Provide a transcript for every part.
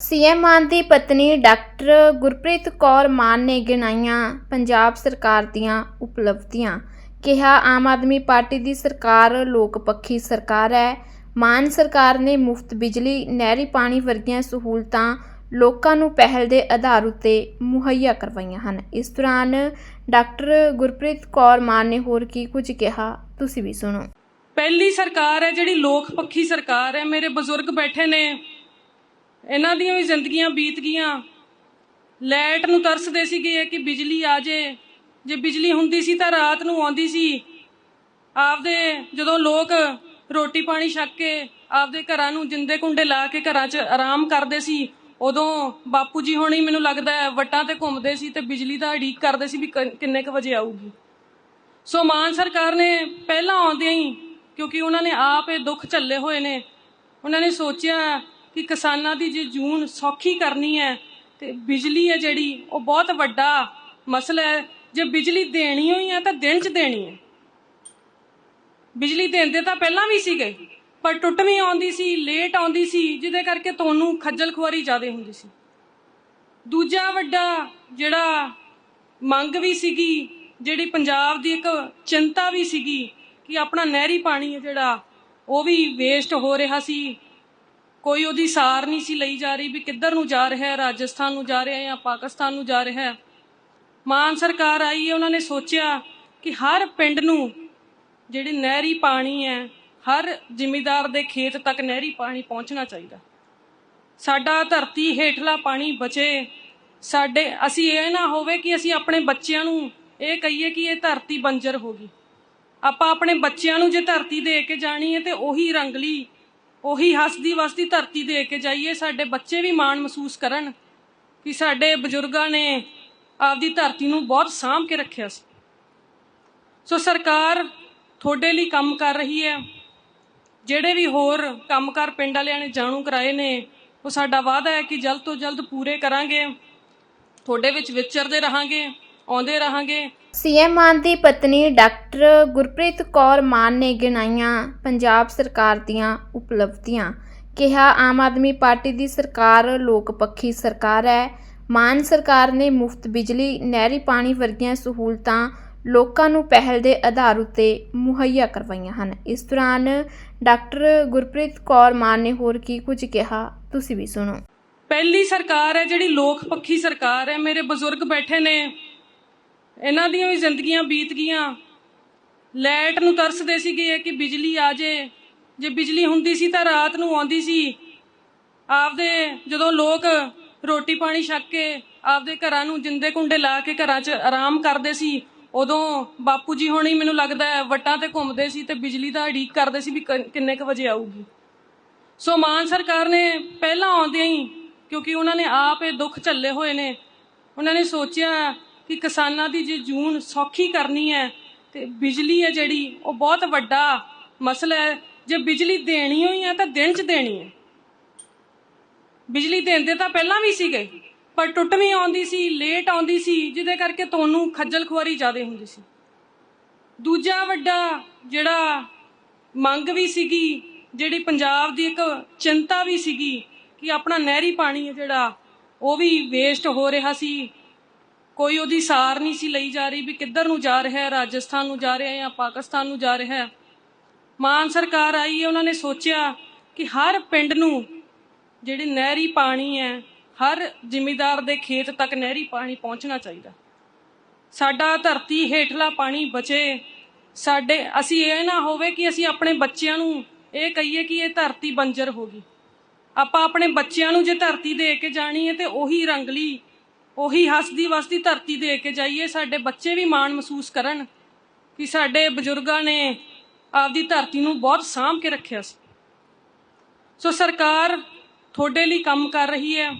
CM ਮਾਨ ਦੀ ਪਤਨੀ doctor Gurpreet Kaur ਮਾਨ ਨੇ ਗਿਣਾਈਆਂ ਪੰਜਾਬ ਸਰਕਾਰ ਦੀਆਂ ਉਪਲਬਧੀਆਂ। ਕਿਹਾ, ਆਮ ਆਦਮੀ ਪਾਰਟੀ ਦੀ ਸਰਕਾਰ ਲੋਕ ਪੱਖੀ ਸਰਕਾਰ ਹੈ। ਮਾਨ ਸਰਕਾਰ ਨੇ ਮੁਫਤ ਬਿਜਲੀ, ਨਹਿਰੀ ਪਾਣੀ ਵਰਗੀਆਂ ਸਹੂਲਤਾਂ ਲੋਕਾਂ ਨੂੰ ਪਹਿਲ ਦੇ ਆਧਾਰ ਉੱਤੇ ਮੁਹੱਈਆ ਕਰਵਾਈਆਂ ਹਨ। ਇਸ ਦੌਰਾਨ ਡਾਕਟਰ ਗੁਰਪ੍ਰੀਤ ਕੌਰ ਮਾਨ ਨੇ ਹੋਰ ਕੀ ਕੁਝ ਕਿਹਾ, ਤੁਸੀਂ ਵੀ ਸੁਣੋ। ਪਹਿਲੀ ਸਰਕਾਰ ਹੈ ਜਿਹੜੀ ਲੋਕ ਪੱਖੀ ਸਰਕਾਰ ਹੈ। ਮੇਰੇ ਬਜ਼ੁਰਗ ਬੈਠੇ ਨੇ। ਇਹਨਾਂ ਦੀਆਂ ਵੀ ਜ਼ਿੰਦਗੀਆਂ ਬੀਤ ਗਈਆਂ। ਲਾਈਟ ਨੂੰ ਤਰਸਦੇ ਸੀਗੇ ਕਿ ਬਿਜਲੀ ਆ ਜੇ। ਜੇ ਬਿਜਲੀ ਹੁੰਦੀ ਸੀ ਤਾਂ ਰਾਤ ਨੂੰ ਆਉਂਦੀ ਸੀ। ਆਪਦੇ ਜਦੋਂ ਲੋਕ ਰੋਟੀ ਪਾਣੀ ਛੱਕ ਕੇ ਆਪਦੇ ਘਰਾਂ ਨੂੰ ਜਿੰਦੇ ਕੁੰਡੇ ਲਾ ਕੇ ਘਰਾਂ 'ਚ ਆਰਾਮ ਕਰਦੇ ਸੀ, ਉਦੋਂ ਬਾਪੂ ਜੀ ਹੋਣੀ ਮੈਨੂੰ ਲੱਗਦਾ ਹੈ ਵੱਟਾਂ ਤੇ ਘੁੰਮਦੇ ਸੀ ਤੇ ਬਿਜਲੀ ਦਾ ਉਡੀਕ ਕਰਦੇ ਸੀ ਵੀ ਕਿੰਨੇ ਕੁ ਵਜੇ ਆਊਗੀ। ਸੋ ਮਾਨ ਸਰਕਾਰ ਨੇ ਪਹਿਲਾਂ ਆਉਂਦਿਆਂ ਹੀ, ਕਿਉਂਕਿ ਉਹਨਾਂ ਨੇ ਆਪ ਇਹ ਦੁੱਖ ਝੱਲੇ ਹੋਏ ਨੇ, ਉਹਨਾਂ ਨੇ ਸੋਚਿਆ ਕਿ ਕਿਸਾਨਾਂ ਦੀ ਜੇ ਜੂਨ ਸੌਖੀ ਕਰਨੀ ਹੈ ਤੇ ਬਿਜਲੀ ਹੈ ਜਿਹੜੀ, ਉਹ ਬਹੁਤ ਵੱਡਾ ਮਸਲਾ ਹੈ। ਜੇ ਬਿਜਲੀ ਦੇਣੀ ਹੋਈ ਹੈ ਤਾਂ ਦਿਨ 'ਚ ਦੇਣੀ ਹੈ। ਬਿਜਲੀ ਦਿੰਦੇ ਤਾਂ ਪਹਿਲਾਂ ਵੀ ਸੀਗੇ, ਪਰ ਟੁੱਟਵੀਂ ਆਉਂਦੀ ਸੀ, ਲੇਟ ਆਉਂਦੀ ਸੀ, ਜਿਹਦੇ ਕਰਕੇ ਤੁਹਾਨੂੰ ਖੱਜਲ ਖੁਆਰੀ ਜ਼ਿਆਦਾ ਹੁੰਦੀ ਸੀ। ਦੂਜਾ ਵੱਡਾ ਜਿਹੜਾ ਮੰਗ ਵੀ ਸੀਗੀ, ਜਿਹੜੀ ਪੰਜਾਬ ਦੀ ਇੱਕ ਚਿੰਤਾ ਵੀ ਸੀਗੀ ਕਿ ਆਪਣਾ ਨਹਿਰੀ ਪਾਣੀ ਹੈ ਜਿਹੜਾ, ਉਹ ਵੀ ਵੇਸਟ ਹੋ ਰਿਹਾ ਸੀ। ਕੋਈ ਉਹਦੀ ਸਾਰ ਨਹੀਂ ਸੀ ਲਈ ਜਾ ਰਹੀ ਵੀ ਕਿੱਧਰ ਨੂੰ ਜਾ ਰਿਹਾ ਹੈ, ਰਾਜਸਥਾਨ ਨੂੰ ਜਾ ਰਿਹਾ ਹੈ ਜਾਂ ਪਾਕਿਸਤਾਨ ਨੂੰ ਜਾ ਰਿਹਾ ਹੈ। ਮਾਨ ਸਰਕਾਰ ਆਈ ਹੈ, ਉਹਨਾਂ ਨੇ ਸੋਚਿਆ ਕਿ ਹਰ ਪਿੰਡ ਨੂੰ ਜਿਹੜੀ ਨਹਿਰੀ ਪਾਣੀ ਹੈ, ਹਰ ਜ਼ਿਮੀਦਾਰ ਦੇ ਖੇਤ ਤੱਕ ਨਹਿਰੀ ਪਾਣੀ ਪਹੁੰਚਣਾ ਚਾਹੀਦਾ। ਸਾਡਾ ਧਰਤੀ ਹੇਠਲਾ ਪਾਣੀ ਬਚੇ। ਸਾਡੇ, ਅਸੀਂ ਇਹ ਨਾ ਹੋਵੇ ਕਿ ਅਸੀਂ ਆਪਣੇ ਬੱਚਿਆਂ ਨੂੰ ਇਹ ਕਹੀਏ ਕਿ ਇਹ ਧਰਤੀ ਬੰਜਰ ਹੋ ਗਈ। ਆਪਾਂ ਆਪਣੇ ਬੱਚਿਆਂ ਨੂੰ ਜੇ ਧਰਤੀ ਦੇ ਕੇ ਜਾਣੀ ਹੈ ਤੇ ਉਹੀ ਰੰਗਲੀ ਉਹੀ ਹੱਸਦੀ ਵਸਦੀ ਧਰਤੀ ਦੇ ਕੇ ਜਾਈਏ, ਸਾਡੇ ਬੱਚੇ ਵੀ ਮਾਣ ਮਹਿਸੂਸ ਕਰਨ ਕਿ ਸਾਡੇ ਬਜ਼ੁਰਗਾਂ ਨੇ ਆਪਦੀ ਧਰਤੀ ਨੂੰ ਬਹੁਤ ਸਾਂਭ ਕੇ ਰੱਖਿਆ ਸੀ। ਸੋ ਸਰਕਾਰ ਤੁਹਾਡੇ ਲਈ ਕੰਮ ਕਰ ਰਹੀ ਹੈ। ਜਿਹੜੇ ਵੀ ਹੋਰ ਕੰਮਕਾਰ ਪਿੰਡ ਵਾਲਿਆਂ ਨੇ ਜਾਣੂ ਕਰਾਏ ਨੇ, ਉਹ ਸਾਡਾ ਵਾਅਦਾ ਹੈ ਕਿ ਜਲਦ ਤੋਂ ਜਲਦ ਪੂਰੇ ਕਰਾਂਗੇ। ਤੁਹਾਡੇ ਵਿੱਚ ਵਿਚਰਦੇ ਰਹਾਂਗੇ, ਆਉਂਦੇ ਰਹਾਂਗੇ। ਸੀਐਮ ਮਾਨ ਦੀ ਪਤਨੀ ਡਾਕਟਰ ਗੁਰਪ੍ਰੀਤ ਕੌਰ ਮਾਨ ਨੇ ਗਿਣਾਈਆਂ ਪੰਜਾਬ ਸਰਕਾਰ ਦੀਆਂ ਉਪਲਬਧੀਆਂ। ਕਿਹਾ, ਆਮ ਆਦਮੀ ਪਾਰਟੀ ਦੀ ਸਰਕਾਰ ਲੋਕ ਪੱਖੀ ਸਰਕਾਰ ਹੈ। ਮਾਨ ਸਰਕਾਰ ਨੇ ਮੁਫਤ ਬਿਜਲੀ, ਨਹਿਰੀ ਪਾਣੀ ਵਰਗੀਆਂ ਸਹੂਲਤਾਂ ਲੋਕਾਂ ਨੂੰ ਪਹਿਲ ਦੇ ਆਧਾਰ ਉੱਤੇ ਮੁਹੱਈਆ ਕਰਵਾਈਆਂ ਹਨ। ਇਸ ਦੌਰਾਨ ਡਾਕਟਰ ਗੁਰਪ੍ਰੀਤ ਕੌਰ ਮਾਨ ਨੇ ਹੋਰ ਕੀ ਕੁਝ ਕਿਹਾ, ਤੁਸੀਂ ਵੀ ਸੁਣੋ। ਪਹਿਲੀ ਸਰਕਾਰ ਹੈ ਜਿਹੜੀ ਲੋਕ ਪੱਖੀ ਸਰਕਾਰ ਹੈ। ਮੇਰੇ ਬਜ਼ੁਰਗ ਬੈਠੇ ਨੇ। ਇਹਨਾਂ ਦੀਆਂ ਵੀ ਜ਼ਿੰਦਗੀਆਂ ਬੀਤ ਗਈਆਂ। ਲਾਈਟ ਨੂੰ ਤਰਸਦੇ ਸੀਗੇ ਕਿ ਬਿਜਲੀ ਆ ਜੇ। ਜੇ ਬਿਜਲੀ ਹੁੰਦੀ ਸੀ ਤਾਂ ਰਾਤ ਨੂੰ ਆਉਂਦੀ ਸੀ। ਆਪਦੇ ਜਦੋਂ ਲੋਕ ਰੋਟੀ ਪਾਣੀ ਛੱਕ ਕੇ ਆਪਦੇ ਘਰਾਂ ਨੂੰ ਜਿੰਦੇ ਕੁੰਡੇ ਲਾ ਕੇ ਘਰਾਂ 'ਚ ਆਰਾਮ ਕਰਦੇ ਸੀ, ਉਦੋਂ ਬਾਪੂ ਜੀ ਹੋਣੀ ਮੈਨੂੰ ਲੱਗਦਾ ਹੈ ਵੱਟਾਂ ਤੇ ਘੁੰਮਦੇ ਸੀ ਤੇ ਬਿਜਲੀ ਦਾ ਉਡੀਕ ਕਰਦੇ ਸੀ ਵੀ ਕਿੰਨੇ ਕੁ ਵਜੇ ਆਊਗੀ। ਸੋ ਮਾਨ ਸਰਕਾਰ ਨੇ ਪਹਿਲਾਂ ਆਉਂਦਿਆਂ ਹੀ, ਕਿਉਂਕਿ ਉਹਨਾਂ ਨੇ ਆਪ ਇਹ ਦੁੱਖ ਝੱਲੇ ਹੋਏ ਨੇ, ਉਹਨਾਂ ਨੇ ਸੋਚਿਆ ਕਿ ਕਿਸਾਨਾਂ ਦੀ ਜੇ ਜੂਨ ਸੌਖੀ ਕਰਨੀ ਹੈ ਤੇ ਬਿਜਲੀ ਹੈ ਜਿਹੜੀ, ਉਹ ਬਹੁਤ ਵੱਡਾ ਮਸਲਾ ਹੈ। ਜੇ ਬਿਜਲੀ ਦੇਣੀ ਹੋਈ ਹੈ ਤਾਂ ਦਿਨ 'ਚ ਦੇਣੀ ਹੈ। ਬਿਜਲੀ ਦਿੰਦੇ ਤਾਂ ਪਹਿਲਾਂ ਵੀ ਸੀਗੇ, ਪਰ ਟੁੱਟਵੀਂ ਆਉਂਦੀ ਸੀ, ਲੇਟ ਆਉਂਦੀ ਸੀ, ਜਿਹਦੇ ਕਰਕੇ ਤੁਹਾਨੂੰ ਖੱਜਲ ਖੁਆਰੀ ਜ਼ਿਆਦਾ ਹੁੰਦੀ ਸੀ। ਦੂਜਾ ਵੱਡਾ ਜਿਹੜਾ ਮੰਗ ਵੀ ਸੀਗੀ, ਜਿਹੜੀ ਪੰਜਾਬ ਦੀ ਇੱਕ ਚਿੰਤਾ ਵੀ ਸੀਗੀ ਕਿ ਆਪਣਾ ਨਹਿਰੀ ਪਾਣੀ ਹੈ ਜਿਹੜਾ, ਉਹ ਵੀ ਵੇਸਟ ਹੋ ਰਿਹਾ ਸੀ। ਕੋਈ ਉਹਦੀ ਸਾਰ ਨਹੀਂ ਸੀ ਲਈ ਜਾ ਰਹੀ ਵੀ ਕਿੱਧਰ ਨੂੰ ਜਾ ਰਿਹਾ ਹੈ, ਰਾਜਸਥਾਨ ਨੂੰ ਜਾ ਰਿਹਾ ਹੈ ਜਾਂ ਪਾਕਿਸਤਾਨ ਨੂੰ ਜਾ ਰਿਹਾ ਹੈ। ਮਾਨ ਸਰਕਾਰ ਆਈ ਹੈ, ਉਹਨਾਂ ਨੇ ਸੋਚਿਆ ਕਿ ਹਰ ਪਿੰਡ ਨੂੰ ਜਿਹੜੀ ਨਹਿਰੀ ਪਾਣੀ ਹੈ, ਹਰ ਜ਼ਿਮੀਦਾਰ ਦੇ ਖੇਤ ਤੱਕ ਨਹਿਰੀ ਪਾਣੀ ਪਹੁੰਚਣਾ ਚਾਹੀਦਾ। ਸਾਡਾ ਧਰਤੀ ਹੇਠਲਾ ਪਾਣੀ ਬਚੇ। ਸਾਡੇ, ਅਸੀਂ ਇਹ ਨਾ ਹੋਵੇ ਕਿ ਅਸੀਂ ਆਪਣੇ ਬੱਚਿਆਂ ਨੂੰ ਇਹ ਕਹੀਏ ਕਿ ਇਹ ਧਰਤੀ ਬੰਜਰ ਹੋ ਗਈ। ਆਪਾਂ ਆਪਣੇ ਬੱਚਿਆਂ ਨੂੰ ਜੇ ਧਰਤੀ ਦੇ ਕੇ ਜਾਣੀ ਹੈ ਤੇ ਉਹੀ ਰੰਗਲੀ ਉਹੀ ਹੱਸਦੀ ਵਸਦੀ ਧਰਤੀ ਦੇ ਕੇ ਜਾਈਏ, ਸਾਡੇ ਬੱਚੇ ਵੀ ਮਾਣ ਮਹਿਸੂਸ ਕਰਨ ਕਿ ਸਾਡੇ ਬਜ਼ੁਰਗਾਂ ਨੇ ਆਪਦੀ ਧਰਤੀ ਨੂੰ ਬਹੁਤ ਸਾਂਭ ਕੇ ਰੱਖਿਆ ਸੀ। ਸੋ ਸਰਕਾਰ ਤੁਹਾਡੇ ਲਈ ਕੰਮ ਕਰ ਰਹੀ ਹੈ।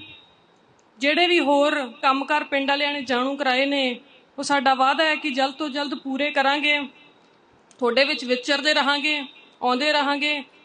ਜਿਹੜੇ ਵੀ ਹੋਰ ਕੰਮਕਾਰ ਪਿੰਡ ਵਾਲਿਆਂ ਨੇ ਜਾਣੂ ਕਰਾਏ ਨੇ, ਉਹ ਸਾਡਾ ਵਾਅਦਾ ਹੈ ਕਿ ਜਲਦ ਤੋਂ ਜਲਦ ਪੂਰੇ ਕਰਾਂਗੇ। ਤੁਹਾਡੇ ਵਿੱਚ ਵਿਚਰਦੇ ਰਹਾਂਗੇ, ਆਉਂਦੇ ਰਹਾਂਗੇ।